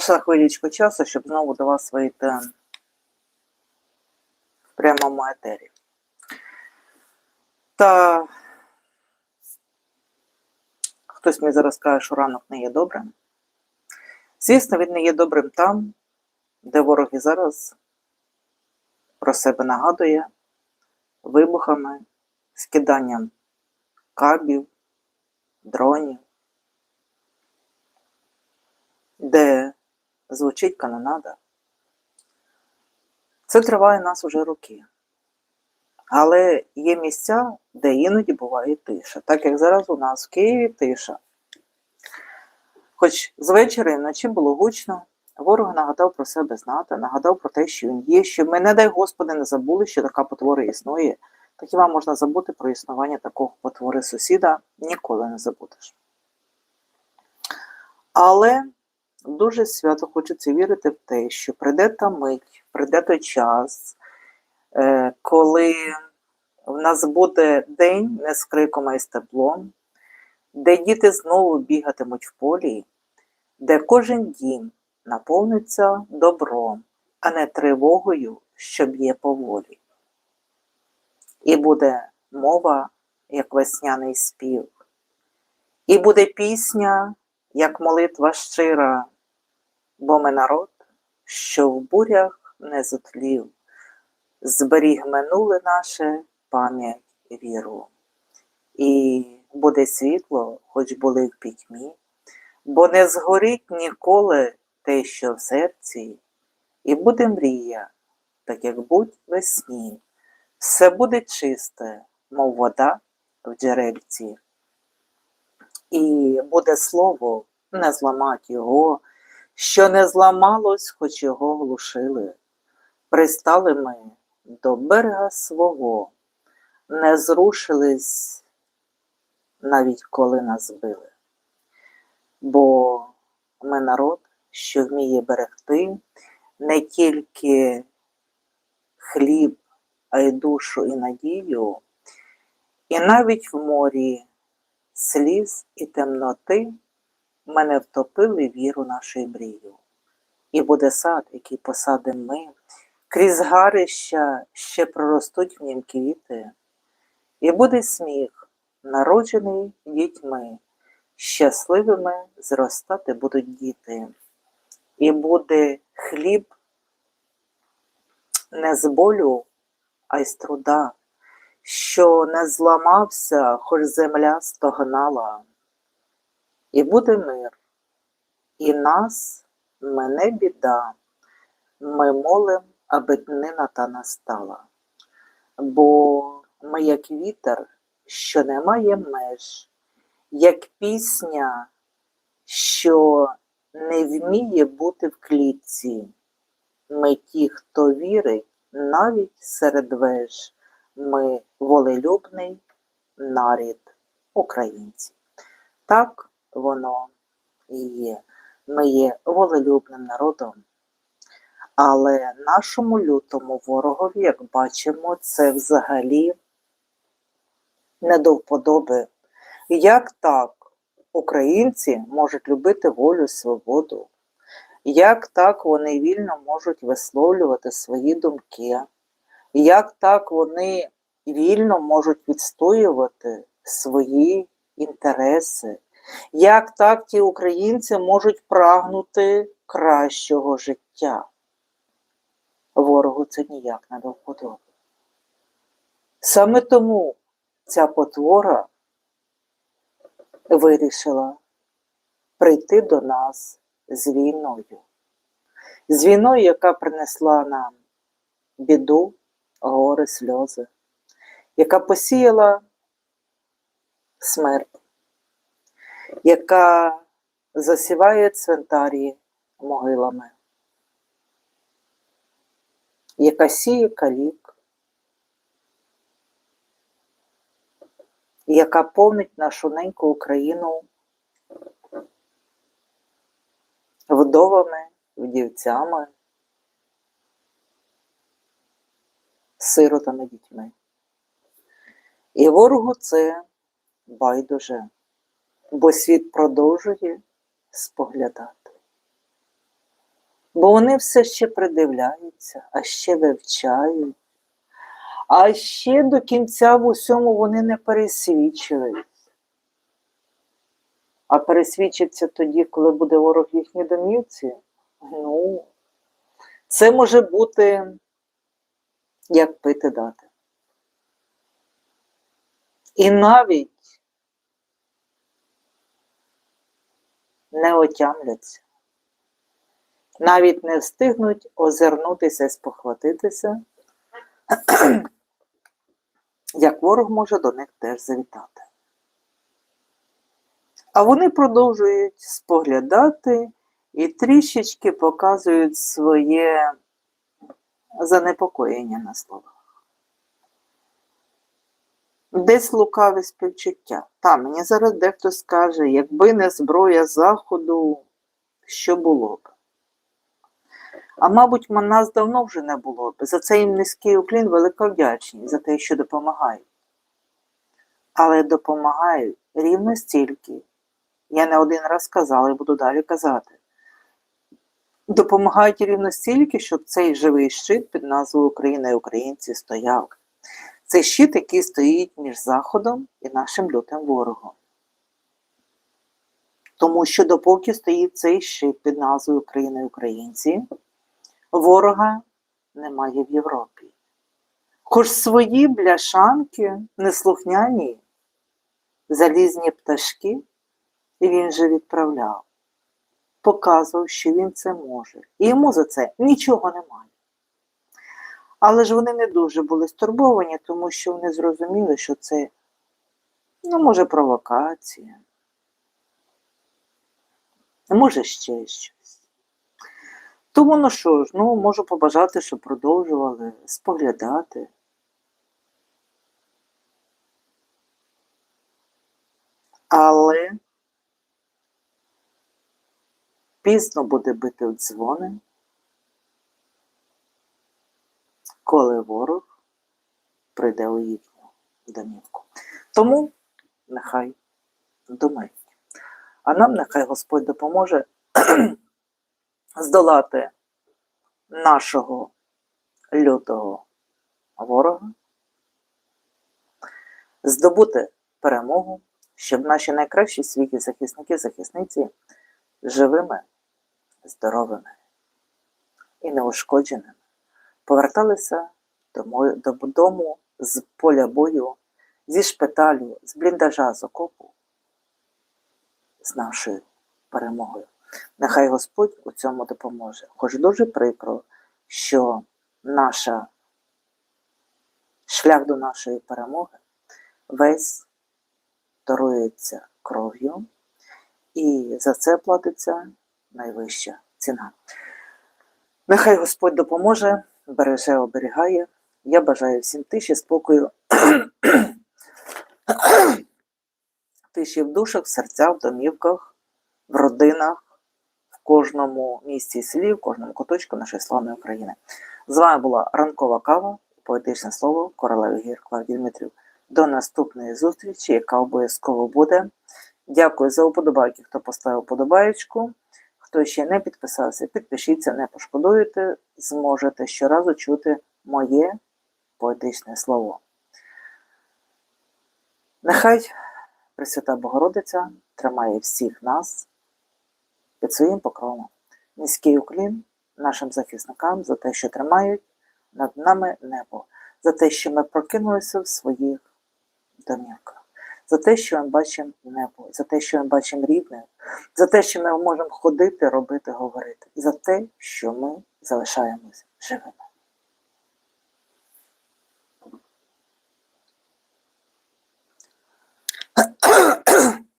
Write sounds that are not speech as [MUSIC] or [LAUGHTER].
Пройшла хвилічку часу, щоб знову до вас вийти в прямому етері. Та хтось мені зараз каже, що ранок не є добрим. Звісно, він не є добрим там, де ворог і зараз про себе нагадує вибухами, скиданням кабів, дронів, де звучить канонада. Це триває нас уже роки. Але є місця, де іноді буває тиша, так як зараз у нас в Києві тиша. Хоч з вечора і вночі було гучно, ворог нагадав про себе знати, нагадав про те, що він є, що ми, не дай Господи, не забули, що така потвора існує. Так хіба можна забути про існування такого потвори сусіда, ніколи не забудеш. Але дуже свято хочеться вірити в те, що прийде та мить, прийде той час, е, коли в нас буде день не з криком, а й з теплом, де діти знову бігатимуть в полі, де кожен дім наповниться добром, а не тривогою, що б'є поволі. І буде мова, як весняний спів, і буде пісня, як молитва щира, бо ми народ, що в бурях не зотлів, зберіг минуле наше пам'ять і віру. І буде світло, хоч були в пітьмі, бо не згорить ніколи те, що в серці, і буде мрія, так як будь весні. Все буде чисте, мов вода в джерельці. І буде слово, не зламать його, що не зламалось, хоч його глушили. Пристали ми до берега свого, не зрушились, навіть коли нас били. Бо ми народ, що вміє берегти не тільки хліб, а й душу і надію, і навіть в морі сліз і темноти мене втопили віру нашої мрію. І буде сад, який посадим ми, крізь гарища ще проростуть в нім квіти, і буде сміх, народжений дітьми, щасливими зростати будуть діти, і буде хліб не з болю, а й з труда, що не зламався, хоч земля стогнала. І буде мир, і нас мене біда, ми молим, аби днина та настала. Бо ми, як вітер, що не має меж, як пісня, що не вміє бути в клітці. Ми ті, хто вірить, навіть серед веж, ми волелюбний нарід українців. Так воно і є. Ми є волелюбним народом. Але нашому лютому ворогові, як бачимо, це взагалі не до вподоби. Як так українці можуть любити волю свободу? Як так вони вільно можуть висловлювати свої думки? Як так вони вільно можуть відстоювати свої інтереси? Як так ті українці можуть прагнути кращого життя? Ворогу це ніяк не до вподоби. Саме тому ця потвора вирішила прийти до нас з війною. З війною, яка принесла нам біду, гори, сльози, яка посіяла смерть, яка засіває цвинтарі могилами, яка сіє калік, яка повнить нашу неньку Україну вдовами, вдівцями, сиротами дітьми. І ворогу це байдуже, бо світ продовжує споглядати. Бо вони все ще придивляються, а ще вивчають, а ще до кінця в усьому вони не пересвідчились. А пересвідчиться тоді, коли буде ворог їхній домівці. Ну, це може бути як пити дати. І навіть не отямляться, навіть не встигнуть озирнутися і спохватитися, [CLEARS THROAT] як ворог може до них теж завітати. А вони продовжують споглядати і трішечки показують своє занепокоєння на словах. Десь лукаве співчуття. Та, мені зараз дехто скаже, якби не зброя Заходу, що було б? А мабуть, нас давно вже не було б. За це їм низький уклін, велика вдячність за те, що допомагають. Але допомагають рівно стільки. Я не один раз казала і буду далі казати. Допомагають рівно стільки, щоб цей живий щит під назвою Україна і Українці стояв. Це щит, який стоїть між Заходом і нашим лютим ворогом. Тому що допоки стоїть цей щит під назвою Україна і Українці, ворога немає в Європі. Хоч свої бляшанки, неслухняні, залізні пташки, і він же відправляв, показував, що він це може. І йому за це нічого немає. Але ж вони не дуже були стурбовані, тому що вони зрозуміли, що це, ну, може, провокація, може ще щось. Тому, ну що ж, ну, можу побажати, щоб продовжували споглядати. Але пізно буде бити в дзвони, коли ворог прийде у їхню домівку. Тому нехай думають. А нам нехай Господь допоможе [CLEARS THROAT] здолати нашого лютого ворога, здобути перемогу, щоб наші найкращі світі захисники, захисниці живими, здоровими і неушкодженими поверталися додому з поля бою, зі шпиталю, з бліндажа, з окопу, з нашою перемогою. Нехай Господь у цьому допоможе. Хоч дуже прикро, що наша шлях до нашої перемоги весь дарується кров'ю, і за це платиться найвища ціна. Нехай Господь допоможе, береже, оберігає. Я бажаю всім тиші, спокою, [CLEARS THROAT] тиші в душах, в серцях, в домівках, в родинах, в кожному місті і селі, в кожному куточку нашої славної України. З вами була ранкова кава, поетичне слово королеви гір Дмитрів. До наступної зустрічі, яка обов'язково буде. Дякую за уподобайки, хто поставив подобаєчку. Хто ще не підписався, підпишіться, не пошкодуєте, зможете щоразу чути моє поетичне слово. Нехай Пресвята Богородиця тримає всіх нас під своїм покровом. Низький уклін нашим захисникам за те, що тримають над нами небо, за те, що ми прокинулися в своїх домівках, за те, що ми бачимо небо, за те, що ми бачимо рідне, за те, що ми можемо ходити, робити, говорити, за те, що ми залишаємось живими.